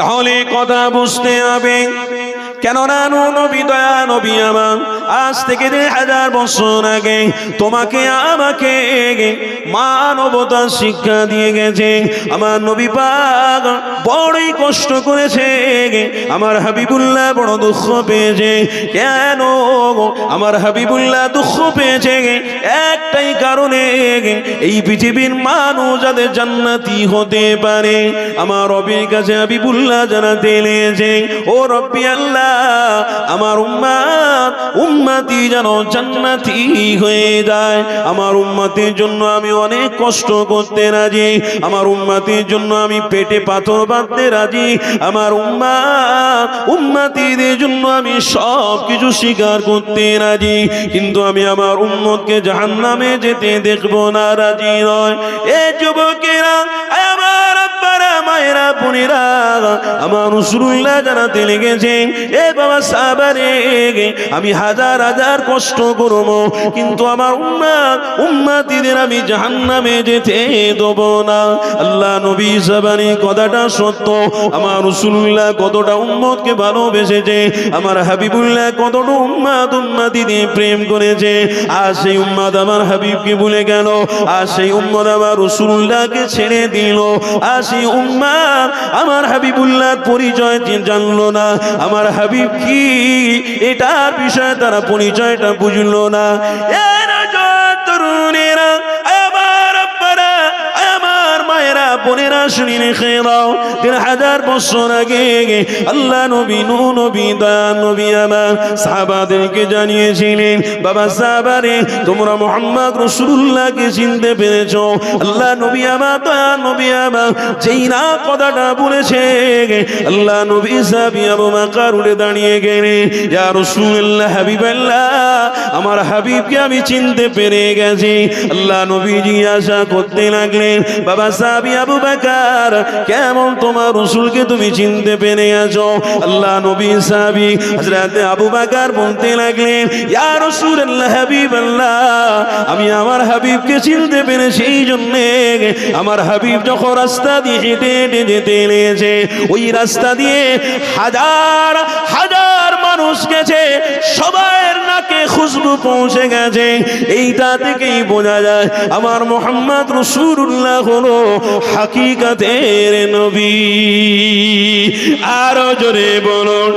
তাহলে কথা বুঝতে হবে। কেননা নবী দয়া নবী আমার আজ থেকে দেড় হাজার বছর আগে তোমাকে, আমাকে মানবতার শিক্ষা দিয়ে গেছে। আমার নবী পাক বড়ই কষ্ট করেছে। আমার হাবিবুল্লাহ বড় দুঃখ পেয়েছে। কেন আমার হাবিবুল্লাহ দুঃখ পেয়েছে। একটাই কারণে এই পৃথিবীর মানুষ যাদের জান্নাতি হতে পারে, আমার রবির কাছে হাবিবুল্লাহ জানাতে লেগেছে। ও রব্বি আল্লাহ, আমার উম্মাত উম্মাতি যেন জান্নাতি হয়ে যায়। আমার উম্মাতির জন্য আমি অনেক কষ্ট করতে রাজি। আমার উম্মাতির জন্য আমি পেটে পাথর বাঁধতে রাজি। আমার উম্মা, উম্মাতিদের জন্য আমি সব কিছু স্বীকার করতে রাজি। কিন্তু আমি আমার উম্মতকে জাহান্নামে যেতে দেখব না, রাজি নয়। এ যুবকেরা আমার মায়েরা, বোনেরা, আমার রসুল্লাহ জানাতে লেগেছে এ বাবা সাবারে আমি হাজার হাজার কষ্ট করব, কিন্তু আমার উম্মা উম্মাতিদের আমি জাহান্নামে যেতে দেব না। আল্লাহ নবী সাবানি কথাটা সত্য, আমার রসুল্লাহ কতটা উম্মতকে ভালোবেসেছে, আমার হাবিবুল্লাহ কতটা উম্মাদ উম্মাদিনে প্রেম করেছে, আর সেই উম্মাদ আমার হাবিবকে ভুলে গেল, আর সেই উম্মদ আমার রসুল্লাহকে ছেড়ে দিল, আর সেই উম্মাদ আমার হাবিবুল্লাহ পরিচয় জানলো না, আমার হাবিব কি? এটার বিষয়ে তারা পরিচয়টা বুঝলো না। এর তরুণেরা মায়েরা বোনেরা, শুনি রেখে দাও হাজার বছর আগে আল্লাহ নবী নু, নবী দয়া নবী আমার সাহাবাদেরকে জানিয়েছিলেন, বাবা সাহাবারে, তোমরা মোহাম্মদ রসুল্লাহকে চিনতে পেরেছ, আল্লাহ নবী আমার দয়া, নবী আমার, যেই না কথাটা বলেছে, আল্লাহ নবী সাহাবি আবু মাকার উড়ে দাঁড়িয়ে গেলে, ইয়া রসুল্লাহ হাবিবাল্লাহ, আমার হাবিবকে আমি চিনতে পেরে গেছি, আল্লাহ নবী জিজ্ঞাসা করতে লাগলেন, বাবা সাহাবি আবু বাকার, কেমন তোমার রসুলকে তুমি চিনতে পেরে আছো? আল্লাহ নবী সাহাবি হযরত আবু বাকার বলতে লাগলেন, ইয়া রাসূলুল্লাহ, হাবিবাল্লাহ, আমি আমার হাবিবকে চিনতে পেরে সেই জন্য আমার হাবিব যখন রাস্তা দিয়ে হেঁটে হেঁটে যেতে লেগেছে, ওই রাস্তা দিয়ে হাজার হাজার মানুষ গেছে সবার নাকে খুশবু পৌঁছে গেছে। এইটা থেকেই বোঝা যায় আমার মোহাম্মদ রসুল্লাহ হলো হাকিকাতের নবী। আরও জোরে বলুন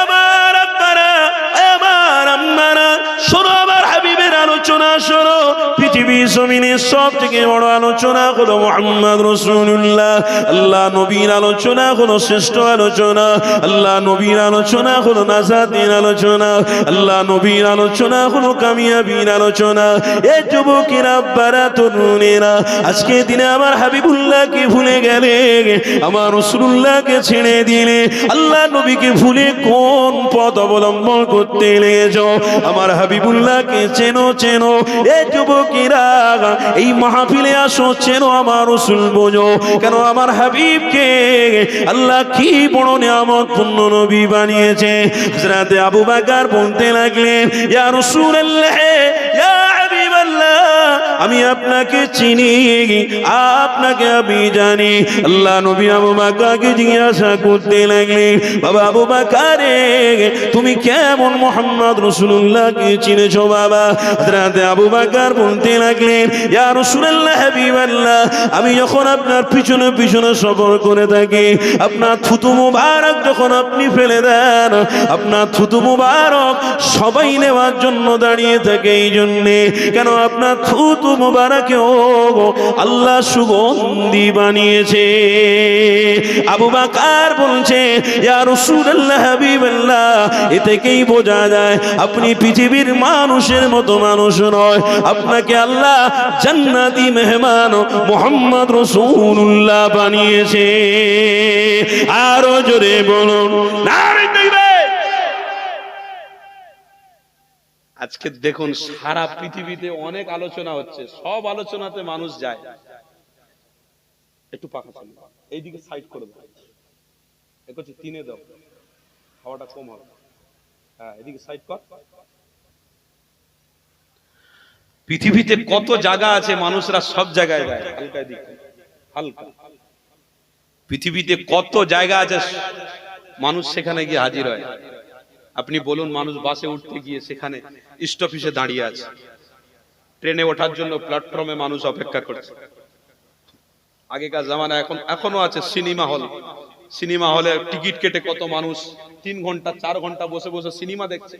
আমার আম্মারা, শোনো আমার হাবিবের আলোচনা শোনো। পৃথিবী জমিনের সব থেকে বড় আলোচনা হলো মোহাম্মদ রসুল্লাহ আল্লাহ নবীর আলোচনা হলো শ্রেষ্ঠ আলোচনা। আল্লাহ নবীর আলোচনা হলো নাজাদিন আলোচনা। আল্লাহ নবীর আলোচনা হলো কামিয়াবির আলোচনা। এ যুবকেরা, বারা, তরুণেরা, আজকে দিনে আমার হাবিবুল্লাহকে ভুলে গেলে, আমার রসুল্লাহকে ছেড়ে দিলে, আল্লাহ নবীকে ভুলে কোন পথ অবলম্বন করতে লেগেছ আমার হাবিবুল্লাহকে চেনো চেনো। এ যুবকেরা এই মাহফিলে আসো, চেনো আমার রসুল বোঝো। কেন আমার হাবিবকে? আল্লাহ কি বড় নিয়ামত পূর্ণ নবী বানিয়েছে। হযরতে আবু বাকার বলতে লাগলেন, ইয়া আল্লাহ ইয়া আমি আপনাকে চিনি, আপনাকে আমি জানি। আল্লাহ নবী আবু বাকারকে জিজ্ঞাসা করতে লাগলেন বাবা আবু বাকারে, তুমি কেমন মোহাম্মদ রসুল্লাহকে চিনেছো বাবা? হযরতে আবু বাকার বলতে লাগলেন ইয়া রাসূলুল্লাহ হাবিবাল্লাহ, আমি যখন আপনার পিছনে পিছনে সফর করে থাকি, আপনার থুতু মুবারক যখন আপনি ফেলে দেন, আপনার থুতু মুবারক সবাই নেওয়ার জন্য দাঁড়িয়ে থাকে এই জন্যে কেন আপনার থুতু আল্লাহ সুগন্ধি বানিয়েছে। আবু বাকার বলছে বোঝা যায়, আপনি পৃথিবীর মানুষের মতো মানুষ নয়। আপনাকে আল্লাহ জান্নাতি মেহমান মোহাম্মদ রসুল্লাহ বানিয়েছে। আরও জোরে বলুন নারে আজকে দেখুন সারা পৃথিবীতে অনেক আলোচনা হচ্ছে সব আলোচনাতে মানুষ যায়। একটু পাখা চালু এইদিকে সাইড করে দাও। তিনে দাও। হাওয়াটা কম হবে। হ্যাঁ এদিকে সাইড কর। পৃথিবীতে কত জায়গা আছে মানুষরা সব জায়গায় যায়। হালকা এদিকে। হালকা। পৃথিবীতে কত জায়গা আছে মানুষ সেখানে গিয়ে হাজির হয়। আপনি বলুন, মানুষ বাসে উঠতে গিয়ে সেখানে স্টপিসে দাঁড়িয়ে আছে। ট্রেনে ওঠার জন্য প্ল্যাটফর্মে মানুষ অপেক্ষা করছে। আগেকার জামানা এখন, এখনও আছে সিনেমা হল। সিনেমা হলে টিকিট কেটে কত মানুষ তিন ঘণ্টা, চার ঘণ্টা বসে বসে সিনেমা দেখছে।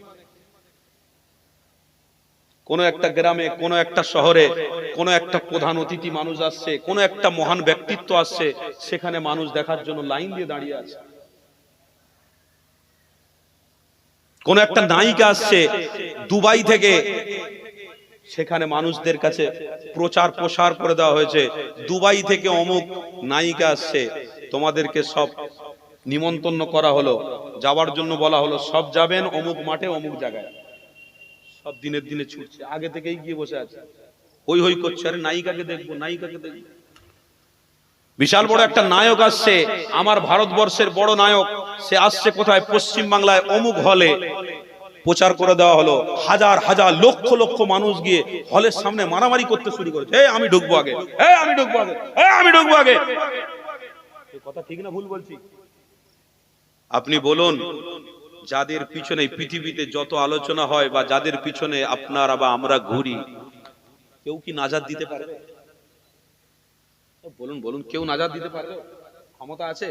কোন একটা গ্রামে, কোন একটা শহরে, কোন একটা প্রধান অতিথি মানুষ আসছে, কোন একটা মহান ব্যক্তিত্ব আসছে, সেখানে মানুষ দেখার জন্য লাইন দিয়ে দাঁড়িয়ে আছে। কোন একটা নায়িকা আসছে দুবাই থেকে, সেখানে মানুষদের কাছে প্রচার প্রসার করে দেওয়া হয়েছে। দুবাই থেকে অমুক নায়িকা আসছে, তোমাদেরকে সব নিমন্ত্রণ করা হলো। যাওয়ার জন্য বলা হলো, সব যাবেন অমুক মাঠে, অমুক জায়গায়। সব দিনের দিনে ছুটছে, আগে থেকেই গিয়ে বসে আছে। হই হই করছে, আরে নায়িকাকে দেখব নায়িকাকে দেখব। বিশাল বড় একটা নায়ক আসছে, আমার ভারতবর্ষের বড় নায়ক। সে আসছে কোথায়? পশ্চিম বাংলায় অমুক হলে প্রচার করে দেওয়া হলো। হাজার হাজার, লক্ষ লক্ষ মানুষ গিয়ে হলের সামনে মারামারি করতে শুরু করেছে। এই, আমি ঢুকবো আগে। এই, আমি ঢুকবো আগে। আমি ঢুকবো আগে। কথা ঠিক না ভুল বলছি? আপনি বলুন, যাদের পিছনে পৃথিবীতে যত আলোচনা হয় বা যাদের পিছনে আপনারা বা আমরা ঘুরি, কেউ কি নাজাদ দিতে পারবে বলুন বলুন, কেউ নাজাদ দিতে পারবে? ক্ষমতা আছে?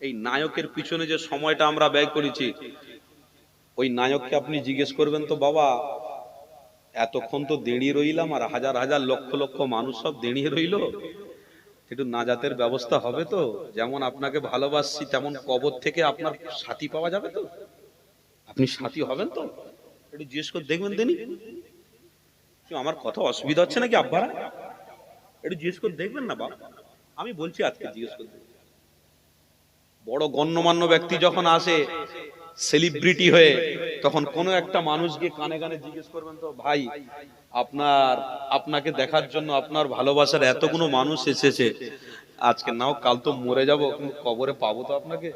এই নায়কের পিছনে যে সময়টা আমরা ব্যয় করেছি, ওই নায়ককে আপনি জিজ্ঞেস করবেন তো, বাবা, এতক্ষণ তো দাঁড়িয়ে রইলাম আর হাজার হাজার লক্ষ লক্ষ মানুষ সব দাঁড়িয়ে রইল। একটু নাজাতের ব্যবস্থা হবে তো, যেমন আপনাকে ভালোবাসছি, তেমন কবর থেকে আপনার সাথী পাওয়া যাবে তো। আপনি সাথী হবেন তো? একটু জিজ্ঞেস করে দেখবেন দেনি। আমার কথা অসুবিধা হচ্ছে নাকি আব্বারা? একটু জিজ্ঞেস করে দেখবেন না, বাবা। আমি বলছি আজকে জিজ্ঞেস করে। বড় গণ্যমান্য ব্যক্তি যখন আসে সেলিব্রিটি হয়ে, তখন কোনো একটা মানুষকে কানে কানে জিজ্ঞেস করবেন তো, ভাই, আপনার, আপনাকে দেখার জন্য আপনার ভালোবাসার এতগুলো মানুষ এসেছে, আজকে নাও কাল তো মরে যাব, কিন্তু কবরে পাবো তো আপনাকে?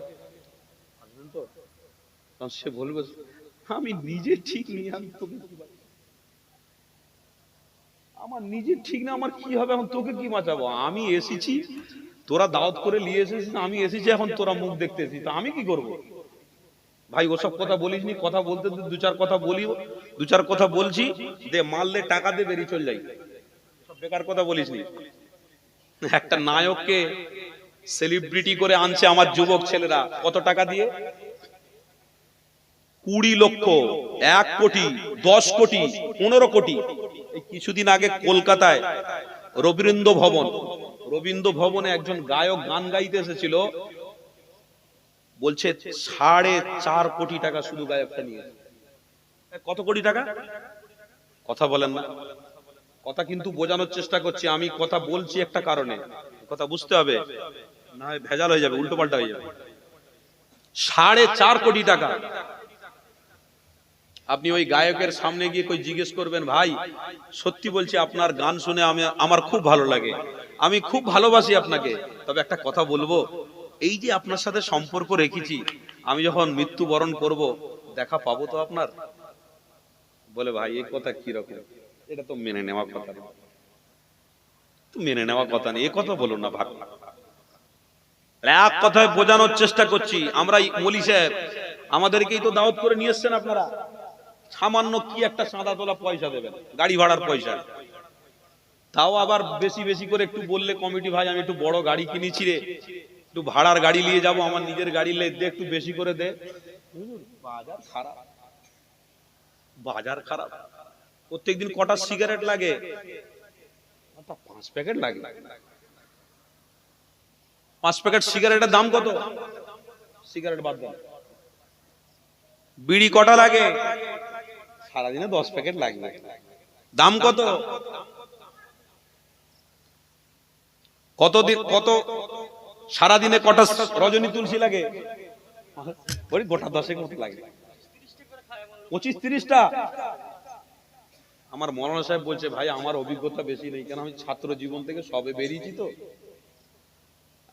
সে বলবে, আমি নিজে ঠিক নেই, আমি তোকে আমার নিজে ঠিক না, আমার কি হবে এখন তোকে কি বাঁচাবো? আমি এসেছি তোরা দাওয়াত করে নিয়ে এসেছিস, আমি এসেছি এখন তোরা মুখ দেখতেছিস, তো আমি কি করব? ভাই, ওসব কথা বলিসনি, কথা বলতে দু চার কথা বলি, দু চার কথা বলছি, দে মারলে টাকা দে, বেরিয়ে চল যাই। বেকার কথা বলিসনি। একটা নায়ককে সেলিব্রিটি করে আনছে আমার যুবক ছেলেরা, কত টাকা দিয়ে? কুড়ি লক্ষ, এক কোটি, দশ কোটি, পনেরো কোটি। কিছুদিন আগে কলকাতায় রবীন্দ্র ভবন রবীন্দ্র ভবনে একজন গায়ক গান গাইতে এসেছিল। বলছে, সাড়ে চার কোটি টাকা শুধু গায়কটা নিয়ে কত কোটি টাকা? কথা বলেন না। কথা কিন্তু বোঝানোর চেষ্টা করছি। আমি কথা বলছি একটা কারণে। কথা বুঝতে হবে। না ভেজাল হয়ে যাবে উল্টো পাল্টা হয়ে যাবে। সাড়ে চার কোটি টাকা। আপনি ওই গায়কের সামনে গিয়ে কই জিজ্ঞেস করবেন, ভাই, সত্যি বলছি আপনার গান শুনে আমি, আমার খুব ভালো লাগে। আমি খুব ভালোবাসি আপনাকে। তবে একটা কথা বলব, এই যে আপনার সাথে সম্পর্ক রেখেছি, আমি যখন মৃত্যুবরণ করব, দেখা পাবো তো আপনার? বলে, ভাই এই কথা কি রকম? এটা তো মেনে নেওয়া কথা তো মেনে নেওয়া কথা নেই এ কথা বলুন না, ভাগ। এক কথায় বোঝানোর চেষ্টা করছি। আমরা মলি সাহেব, আমাদেরকেই তো দাওয়াত করে নিয়ে এসছেন আপনারা। সামান্য কি একটা সাদা তোলা পয়সা দেবেন? গাড়ি ভাড়ার পয়সা। তাও আবার বেশি বেশি করে একটু বললে, কমিটি ভাই, আমি একটু বড় গাড়ি কিনেছি রে। একটু ভাড়ার গাড়ি নিয়ে যাব, আমার নিজের গাড়ি দে একটু বেশি করে দে। বাজার খারাপ। বাজার খারাপ। প্রত্যেকদিন কটা সিগারেট লাগে? পাঁচ প্যাকেট লাগে? পাঁচ প্যাকেট সিগারেটের দাম কত? সিগারেট বাদ দেন। বিড়ি কটা লাগে? সারাদিনে দশ প্যাকেট লাগবে। দাম কত? কতদিন কত? সারাদিনে কটা রজনী তুলসী লাগে? ওই গোটা দশেক মতো লাগে। পঁচিশ তিরিশটা? আমার মৌলানা সাহেব বলছে ভাই আমার অভিজ্ঞতা বেশি নেই কেন আমি ছাত্র জীবন থেকে সবে বেরিয়েছি তো।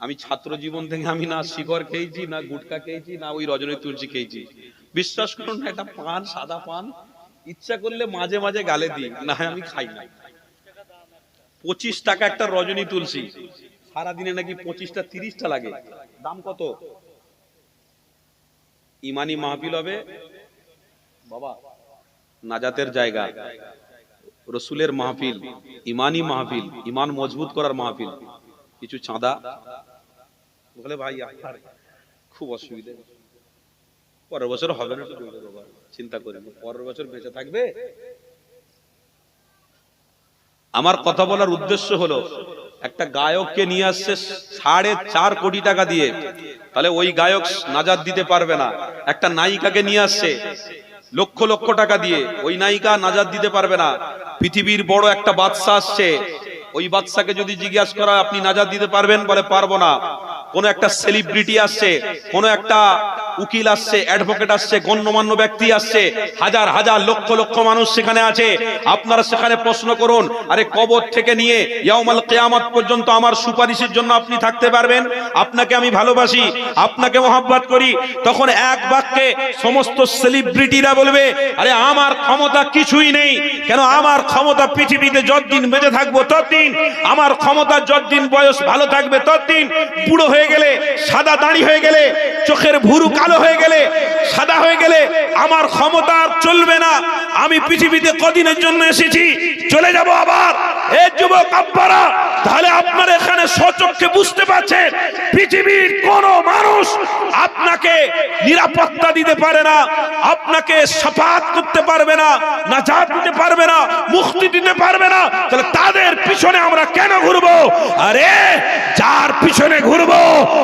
আমি ছাত্র জীবন থেকে আমি না শিকড় খেয়েছি না গুটকা খেয়েছি না ওই রজনী তুলসী খেয়েছি। বিশ্বাস করুন না একটা পান সাদা পান ইচ্ছা করলে মাঝে মাঝে গালে দিই, না আমি খাই না। পঁচিশ টাকা একটা রজনী তুলসী, সারাদিনে নাকি পঁচিশটা, তিরিশটা লাগে। দাম কত? ইমানি মাহফিল হবে। বাবা, নাজাতের জায়গা। রসুলের মাহফিল, ইমানি মাহফিল, ইমান মজবুত করার মাহফিল। কিছু চাঁদা? বলে ভাই খুব অসুবিধা। পরের বছর হবে না চিন্তা করি পরের বছর বেঁচে থাকবে। আমার কথা বলার উদ্দেশ্য হলো, একটা গায়ককে নিয়ে আসছে সাড়ে চার কোটি টাকা দিয়ে। তাহলে ওই গায়ক নাজাদ দিতে পারবে না। একটা নায়িকাকে নিয়ে আসছে লক্ষ লক্ষ টাকা দিয়ে। ওই নায়িকা নাজাদ দিতে পারবে না। পৃথিবীর বড় একটা বাদশা আসছে। ওই বাদশাকে যদি জিজ্ঞাসা করা আপনি নাজাদ দিতে পারবেন? বলে, পারব না। কোন একটা সেলিব্রিটি আসছে, কোন একটা উকিল আসছে অ্যাডভোকেট আসছে, গণ্যমান্য ব্যক্তি আসছে, হাজার হাজার, লক্ষ লক্ষ মানুষ সেখানে আছে। আপনারা সেখানে প্রশ্ন করুন, আরে কবর থেকে নিয়ে ইয়াউমাল কিয়ামত পর্যন্ত আমার সুপারিশের জন্য আপনি থাকতে পারবেন? আপনাকে আমি ভালোবাসি, আপনাকে মহাব্বত করি। তখন এক বাক্যে সমস্ত সেলিব্রিটিরা বলবে, আরে আমার ক্ষমতা কিছুই নেই, কেন আমার ক্ষমতা পৃথিবীতে যতদিন বেঁচে থাকব ততদিন, আমার ক্ষমতা যতদিন বয়স ভালো থাকবে ততদিন, বুড়ো হয়ে গেলে, সাদা দাড়ি হয়ে গেলে, চোখের ভুরু কালো হয়ে গেলে, সাদা হয়ে গেলে আমার ক্ষমতা আর চলবে না। আমি পৃথিবীতে কদিনের জন্য এসেছি, চলে যাব আবার। এ যুবক আব্বারা, তাহলে আপনার এখানে সচক্ষে বুঝতে পারছেন পৃথিবীর কোন মানুষ আপনাকে নিরাপত্তা দিতে পারে না, আপনাকে সাফাত করতে পারবে না, নাজাত দিতে পারবে না, মুক্তি দিতে পারবে না। তাহলে তাদের পিছনে আমরা কেন ঘুরবো? আরে, যার পিছনে ঘুরবো,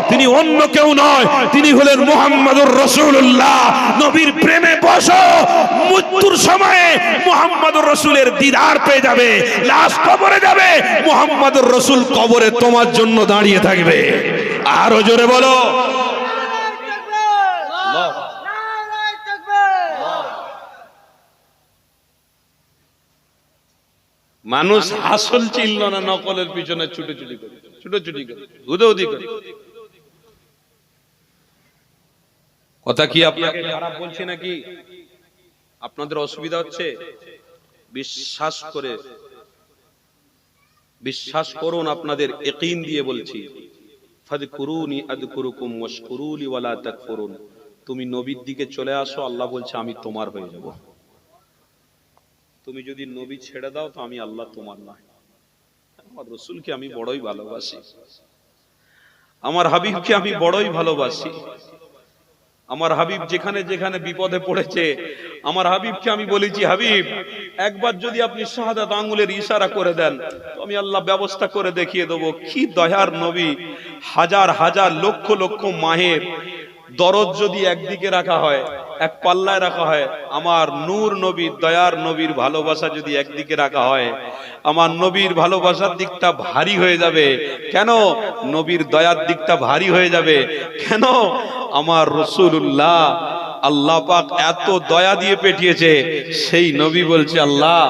তিনি অন্য কেউ নয়, তিনি হলেন মোহাম্মদুর রসুল্লাহ নবীর প্রেমে বসো, মৃত্যুর সময়ে মোহাম্মদুর রসুলের দিদার পেয়ে যাবে। লাশ কবরে যাবে। মোহাম্মদুর রসুল কবরে তোমার জন্য দাঁড়িয়ে থাকবে। আরও জোরে বলো। মানুষ আসল চিনল না, নকলের পিছনে ছুটোছুটি করে। ছুটোছুটি করে উদৌদি করে। কথা কি আপনাকে খারাপ বলছি নাকি? আপনাদের অসুবিধা হচ্ছে? বিশ্বাস করে বিশ্বাস করুন আপনাদের একিন দিয়ে বলছি। তুমি নবীর দিকে চলে আসো, আল্লাহ বলছে, আমি তোমার হয়ে যাব। তুমি যদি নবী ছেড়ে দাও, তো আমি আল্লাহ তোমার নয়। আমার রসুলকে আমি বড়ই ভালোবাসি। আমার হাবিবকে আমি বড়ই ভালোবাসি। আমার হাবিব যেখানে যেখানে বিপদে পড়েছে আমার হাবিবকে আমি বলেছি হাবিব, একবার যদি আপনি শাহাদাত আঙ্গুলের ইশারা করে দেন, তো আমি আল্লাহ ব্যবস্থা করে দেখিয়ে দেবো। কি দয়ার নবী, হাজার হাজার লক্ষ লক্ষ মাহের দরদ যদি একদিকে রাখা হয়, এক পাল্লায় রাখা হয়, আমার নূর নবীর দয়ার নবীর ভালোবাসা যদি একদিকে রাখা হয়, আমার নবীর ভালোবাসার দিকটা ভারী হয়ে যাবে। কেন? নবীর দয়ার দিকটা ভারী হয়ে যাবে। কেন? আমার রসুল্লাহ আল্লাহ পাক এত দয়া দিয়ে পেটিয়েছে সেই নবী বলছে, আল্লাহ,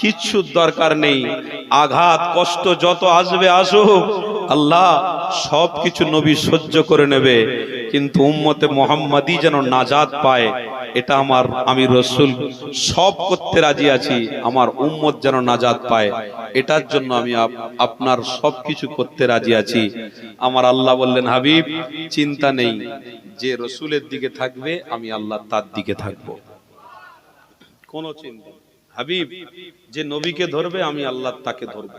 কিচ্ছুর দরকার নেই, আঘাত, কষ্ট যত আসবে আসুক, আল্লাহ সব কিছু নবী সহ্য করে নেবে। কিন্তু উম্মতে মোহাম্মদই যেন নাজাদ পায়, এটা আমার, আমি রসুল সব করতে রাজি আছি, আমার উম্মত যেন নাজাদ পায়, এটার জন্য আমি আপ- আপনার সব কিছু করতে রাজি আছি। আমার আল্লাহ বললেন, হাবিব, চিন্তা নেই, যে রসুলের দিকে থাকবে, আমি আল্লাহ তার দিকে থাকব। কোন চিন্তা হাবিব, যে নবীকে ধরবে, আমি আল্লাহ তাকে ধরবো।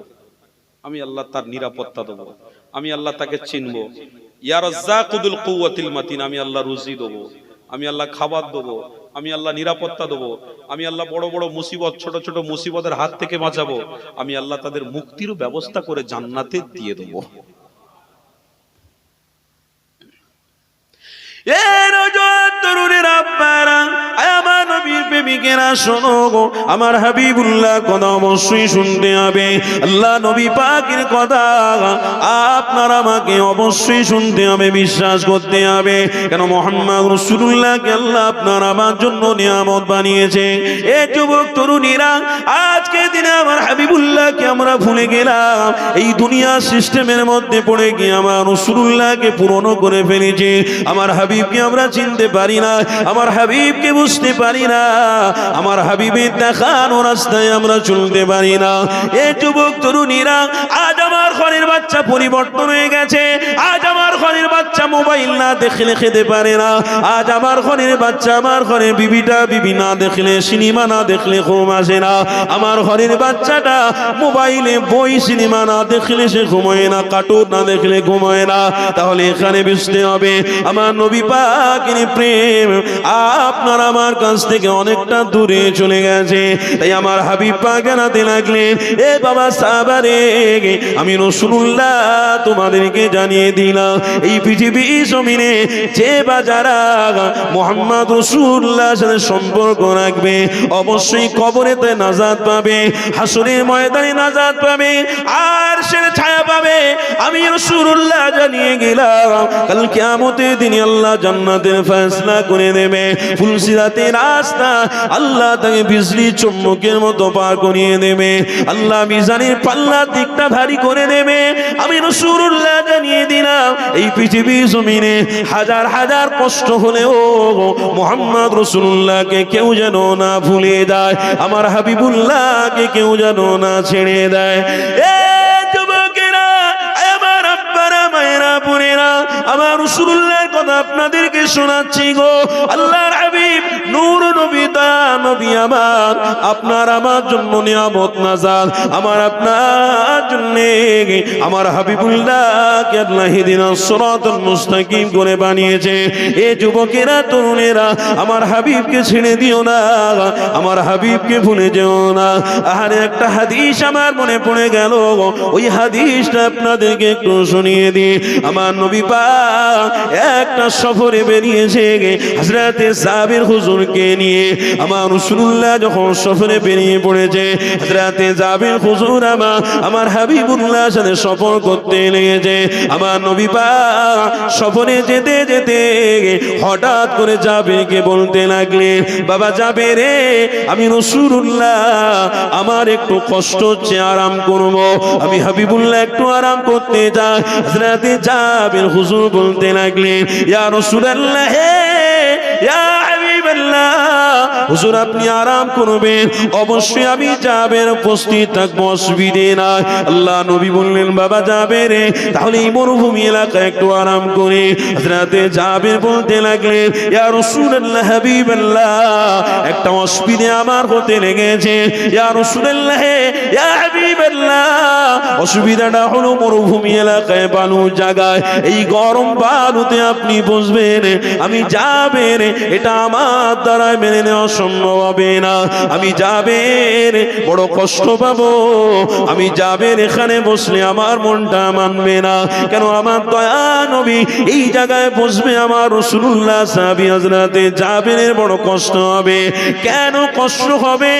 আমি আল্লাহ তার নিরাপত্তা দেবো। আমি আল্লাহ তাকে চিনবো। আমি আল্লাহ রুজি দেবো, আমি আল্লাহ খাবার দেবো, আমি আল্লাহ নিরাপত্তা দেবো, আমি আল্লাহ বড় বড় মুসিবত, ছোট ছোট মুসিবতের হাত থেকে বাঁচাবো, আমি আল্লাহ তাদের মুক্তিরও ব্যবস্থা করে জান্নাতে দিয়ে দেবো। এ নজর তরুণের আব্বারা নবীর প্রেমিকেরা, শোনো গো, আমার হাবিবুল্লাহ কথা অবশ্যই শুনতে হবে। আল্লাহ নবী পাকের কথা আপনার আমাকে অবশ্যই শুনতে হবে, বিশ্বাস করতে হবে। কেন মোহাম্মদ রসুল্লাহকে আল্লাহ আপনার আমার জন্য নিয়ামত বানিয়েছে। এ যুবক তরুণীরা, আজকে দিনে আমার হাবিবুল্লাহকে আমরা ভুলে গেলাম। এই দুনিয়া সিস্টেমের মধ্যে পড়ে গিয়ে আমার রসুল্লাহকে পুরনো করে ফেলেছে। আমার হাবিবকে আমরা চিনতে পারি না, আমার হাবিবকে বুঝতে পারি না। আমার হাবিবের দেখানো রাস্তায় আমরা চলতে পারি না। এ যুবক, তরুণীরা, আজ আমার ঘরের বাচ্চা পরিবর্তন হয়ে গেছে। আজ আমার ঘরের বাচ্চা মোবাইল না দেখলে খেতে পারে না। আজ আমার ঘরের বাচ্চা, আমার ঘরে বিবিটা, বিবি না দেখলে, সিনেমা না দেখলে ঘুম আসে না। আমার ঘরের বাচ্চাটা মোবাইলে বই, সিনেমা না দেখলে সে ঘুমোয় না, কার্টুন না দেখলে ঘুমোয় না। তাহলে এখানে বুঝতে হবে, আমার নবী পাকের প্রেম আপনার আমার কাছ থেকে অনেকটা দূরে চলে গেছে। তাই আমার হাবিব পাক জানাতে লাগলেন, এ বাবা সাবারে আমি রসুল্লাহ তোমাদেরকে জানিয়ে দিলাম, এই পৃথিবী জমিনে যে বাজারা মোহাম্মদ রসুল্লাহ সাথে সম্পর্ক রাখবে, অবশ্যই কবরেতে নাজাদ পাবে, হাসুরের ময়দানে নাজাদ পাবে, আর সে ছায়া পাবে। আমি রসুল্লাহ জানিয়ে গেলাম, কাল কিয়ামতে দিন আল্লাহ জান্নাতের ফয়সলা করে দেবে ফুলসিরাতে রাস্তা। আল্লাহ তাকে বিজলি চুম্বকের মতো পার করিয়ে দেবে। আল্লাহ মিজানের পাল্লা দিকটা ভারী করে দেবে। আমি রসুল্লাহ জানিয়ে দিলাম, এই পৃথিবী জমিনে হাজার হাজার কষ্ট হলেও মোহাম্মদ রসুল্লাহকে কেউ যেন না ভুলে যায়, আমার হাবিবুল্লাহকে কেউ যেন না ছেড়ে দেয়। আমার আব্বারা কথা আপনাদেরকে শোনাচ্ছি গো। আল্লাহর হাবিব, নূর নবী, দা নবী আমার। আপনার আমার জন্য নিয়ামত নাজাল। আমার আপনার জন্য আমার হাবিবুল্লাহকে আল্লাহ দিন সরাতুল মুস্তাকিম করে বানিয়েছে। এ যুবকেরা, তরুণেরা, আমার হাবিবকে ছেড়ে দিও না। আমার হাবিবকে ভুলে যেও না। আহারে একটা হাদিস আমার মনে পড়ে গেল ওই হাদিসটা আপনাদেরকে একটু শুনিয়ে দিই। আমার নবী পা একটা সফরে বেরিয়েছে হজরতে সাবির হুজুরকে নিয়ে আমার রসুল্লাহ যখন সফরে বেরিয়ে পড়েছে হজরতে জাবির হুজুর আমার আমার হাবিবুল্লাহ সাথে সফর করতে লেগেছে। আমার নবী সফরে যেতে যেতে হঠাৎ করে জাবেরকে বলতে লাগলেন বাবা যাবে রে, আমি রসুল্লাহ আমার একটু কষ্ট হচ্ছে, আরাম করব। আমি হাবিবুল্লাহ একটু আরাম করতে যাই। হজরতে জাবের হুজুর বলতে লাগলেন ইয়া রসুল্লাহ হে হুজুর, আপনি আরাম করবেন। অবশ্যই আমি উপস্থিত থাকব, অসুবিধে নাই। আল্লাহ নবী বললেন, বাবা যাবে রে। তাহলে এই মরুভূমি একটু আরাম করে। রাতে যাবে বলতে লাগলেন হাবিবাল্লাহ। একটা অসুবিধে আমার হতে লেগেছে। ইয়া ইয়া হাবিবাল্লাহ। অসুবিধাটা হলো মরুভূমি এলাকায় বালু জায়গায় এই গরম বালুতে আপনি বসবেন, আমি যাবেন, এটা আমার দ্বারা মেনে নেওয়া সম্ভব হবে না। আমি যাবেন, বড় কষ্ট পাবো। আমি যাবেন এখানে বসলে আমার মনটা মানবে না। কেন আমার দয়া নবী এই জায়গায় বসবে আমার রসুল্লাহ সাহাবি হজরাতে যাবেন বড় কষ্ট হবে। কেন কষ্ট হবে?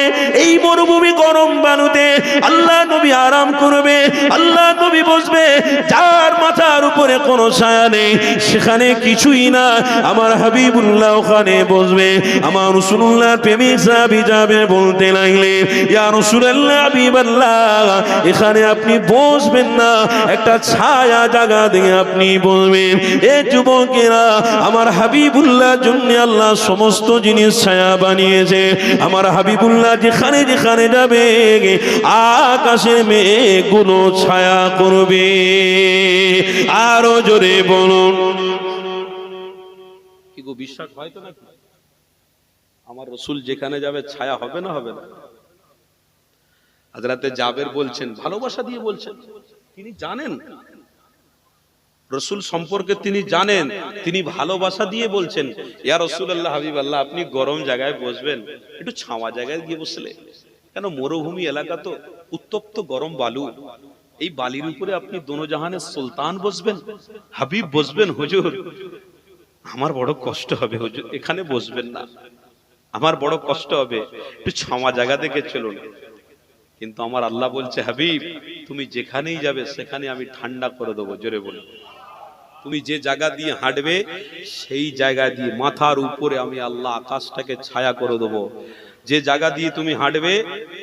এই মরুভূমি গরম বালুতে আল্লাহ নবী আরাম করবে। আল্লাহ নবী বসবে যার মাথার উপরে কোনো ছায়া নেই, সেখানে কিছুই না। আমার হাবিবুল্লাহ ওখানে বসবে। আমার রসুল্লাহ প্রেমিক সাহাবি যাবে বলতে লাগলে, ইয়া রসুল্লাহ হাবিবাল্লাহ, এখানে আপনি বসবেন না। একটা ছায়া জায়গা দিয়ে আপনি বলবেন, এ যুবকেরা, আমার হাবিবুল্লাহ জন্য আল্লাহ সমস্ত জিনিস ছায়া বানিয়েছে। আমার হাবিবুল্লাহ যেখানে যেখানে যাবে, আকাশে মেঘগুলো ছায়া করবে। আরও জোরে গো, বিশ্বাস হয় তো নাকি? আমার রসুল যেখানে যাবে, ছায়া হবে না হবে না? হাজরাতে জাবের বলছেন, ভালোবাসা দিয়ে বলছেন। তিনি জানেন। রসুল সম্পর্কে তিনি জানেন। তিনি ভালোবাসা দিয়ে বলছেন, ইয়া রসুল আল্লাহ হাবিব আল্লাহ আপনি গরম জায়গায় বসবেন। একটু ছাওয়া জায়গায় গিয়ে বসলে। কেন, মরুভূমি এলাকা তো উত্তপ্ত গরম বালু। এই বালির উপরে আপনি দোনোজাহানের সুলতান বসবেন হাবিব বসবেন হুজুর। আমার বড় কষ্ট হবে হুজুর। এখানে বসবেন না। আমার বড় কষ্ট হবে। একটু ছাওয়া জায়গা দেখে চলুন। কিন্তু আমার আল্লাহ বলছে হাবিব তুমি যেখানেই যাবে সেখানে আমি ঠান্ডা করে দেবো জোরে বলে তুমি যে জায়গা দিয়ে হাঁটবে সেই জায়গা দিয়ে মাথার উপরে আমি আল্লাহ আকাশটাকে ছায়া করে দেবো। যে জায়গা দিয়ে তুমি হাঁটবে,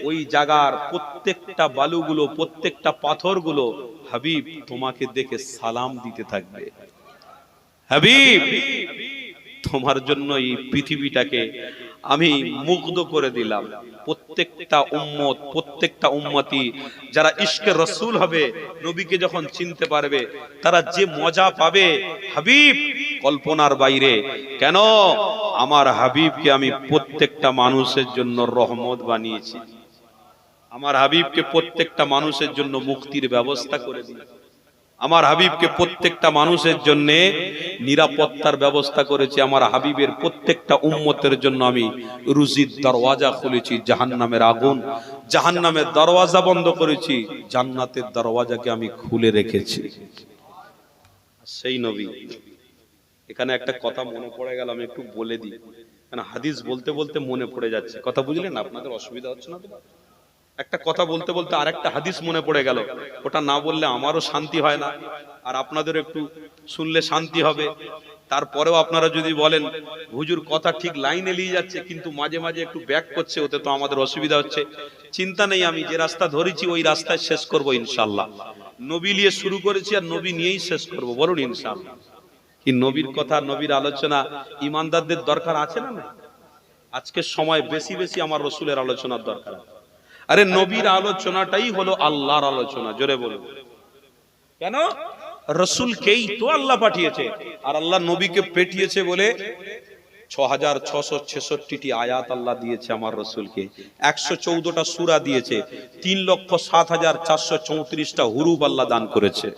ওই জায়গার প্রত্যেকটা বালুগুলো, প্রত্যেকটা পাথরগুলো হাবিব তোমাকে দেখে সালাম দিতে থাকবে। হাবিব, তোমার জন্য এই পৃথিবীটাকে আমি মুগ্ধ করে দিলাম। প্রত্যেকটা উম্মত, প্রত্যেকটা উম্মতি, যারা ইশকে রসুল হবে, নবীকে যখন চিনতে পারবে, তারা যে মজা পাবে, হাবিব, কল্পনার বাইরে। কেন? আমার হাবিবকে আমি প্রত্যেকটা মানুষের জন্য রহমত বানিয়েছি। আমার হাবিবকে প্রত্যেকটা মানুষের জন্য মুক্তির ব্যবস্থা করে দিয়েছি। আমার হাবিবকে প্রত্যেকটা মানুষের জন্য নিরাপত্তার ব্যবস্থা করেছি। আমার হাবিবের প্রত্যেকটা উম্মতের জন্য আমি রুজির দরওয়াজা খুলেছি, জাহান্নামের আগুন, জাহান্নামের দরওয়াজা বন্ধ করেছি, জান্নাতের দরওয়াজাকে আমি খুলে রেখেছি। সেই নবী। এখানে একটা কথা মনে পড়ে গেল, আমি একটু বলে দিই। কারণ হাদিস বলতে বলতে মনে পড়ে যাচ্ছে। কথা বুঝলেন? আপনাদের অসুবিধা হচ্ছে না একটা কথা বলতে বলতে আরেকটা হাদিস মনে পড়ে গেল। ওটা না বললে আমারও শান্তি হয় না, আর আপনাদের একটু শুনলে শান্তি হবে। তারপরেও আপনারা যদি বলেন, হুজুর, কথা ঠিক লাইনে নিয়ে যাচ্ছে, কিন্তু মাঝে মাঝে একটু ব্যাক করছে, ওতে তো আমাদের অসুবিধা হচ্ছে। চিন্তা নেই আমি, যে রাস্তা ধরেছি, ওই রাস্তায় শেষ করব ইনশাল্লাহ নবী নিয়ে শুরু করেছি, আর নবী নিয়েই শেষ করব। বলুন ইনশাল্লাহ কি নবীর কথা, নবীর আলোচনা ইমানদারদের দরকার আছে না আজকের সময় বেশি বেশি আমার রসুলের আলোচনার দরকার আরে নবীর আলোচনাটাই হলো আল্লাহর আলোচনা, জোরে বলুন। কেন? রসুলকেই তো আল্লাহ পাঠিয়েছে, আর আল্লাহ নবীকে পেটিয়েছে বলে ছ হাজার ছশো ছেষট্টিটি আয়াত আল্লাহ দিয়েছে আমার রসুলকে, একশো চৌদ্দটা সুরা দিয়েছে, তিন লক্ষ সাত হাজার চারশো চৌত্রিশটা হুরুব আল্লাহ দান করেছে।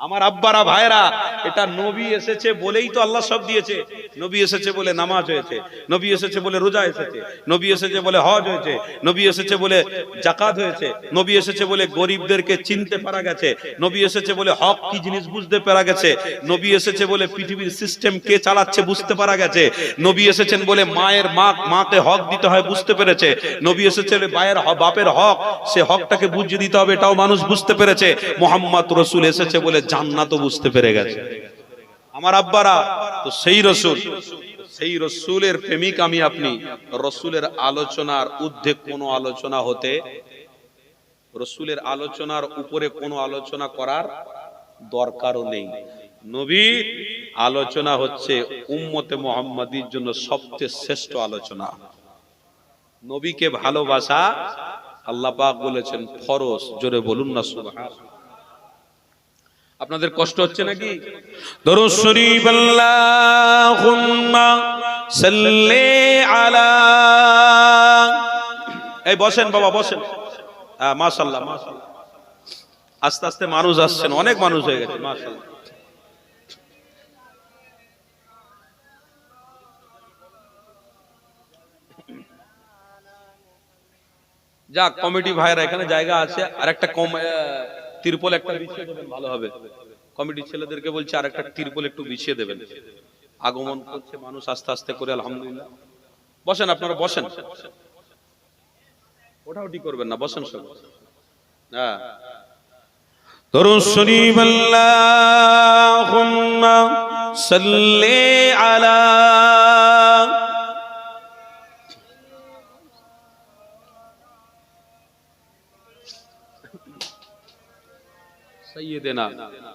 আমার আব্বারা ভাইরা এটা নবী এসেছে বলেই তো আল্লাহ সব দিয়েছে। নবী এসেছে বলে নামাজ হয়েছে, নবী এসেছে বলে রোজা এসেছে, নবী এসেছে বলে হজ হয়েছে, নবী এসেছে বলে জাকাত হয়েছে, নবী এসেছে বলে গরিবদেরকে চিনতে পারা গেছে, নবী এসেছে বলে হক কি জিনিস বুঝতে পারা গেছে, নবী এসেছে বলে পৃথিবীর সিস্টেম কে চালাচ্ছে বুঝতে পারা গেছে, নবী এসেছেন বলে মায়ের মা মাকে হক দিতে হয় বুঝতে পেরেছে, নবী এসেছে বলে বায়ের বাপের হক, সে হকটাকে বুঝিয়ে দিতে হবে, এটাও মানুষ বুঝতে পেরেছে, মোহাম্মদ রসুল এসেছে বলে জান্নাতও বুঝতে পেরে গেছে। আমার আব্বারা, তো সেই রসুল, সেই রসুলের প্রেমিক আমি আপনি। রসুলের আলোচনার ঊর্ধ্বে কোনো আলোচনা হতে, রসুলের আলোচনার উপরে কোনো আলোচনা করার দরকারও নেই। নবীর আলোচনা হচ্ছে উম্মতে মোহাম্মদীর জন্য সবচেয়ে শ্রেষ্ঠ আলোচনা। নবীকে ভালোবাসা আল্লাহ পাক বলেছেন ফরজ, জোরে বলুন না সুবহান আপনাদের কষ্ট হচ্ছে নাকি? দরুদ শরীফ আল্লাহুম্মা সাল্লি আলা এই বসেন বাবা বসেন। হ্যাঁ মাশাল্লাহ আস্তে আস্তে মানুষ আসছেন অনেক মানুষ হয়ে গেছে মাশাল্লাহ যাক কমিটি ভাইরা এখানে জায়গা আছে আর একটা কম তিরপল একটা বিছিয়ে দেবেন, ভালো হবে। কমিটির ছেলেদেরকে বলছি আর একটা তিরপল একটু বিছিয়ে দেবেন। আগমন করছে মানুষ আস্তে আস্তে করে, আলহামদুলিল্লাহ। বসেন, আপনারা বসেন। ওটাওটি করবেন না, বসেন সব হ্যাঁ। দরুদ শরীফ আল্লাহুম্মা সাল্লি আলা 对吧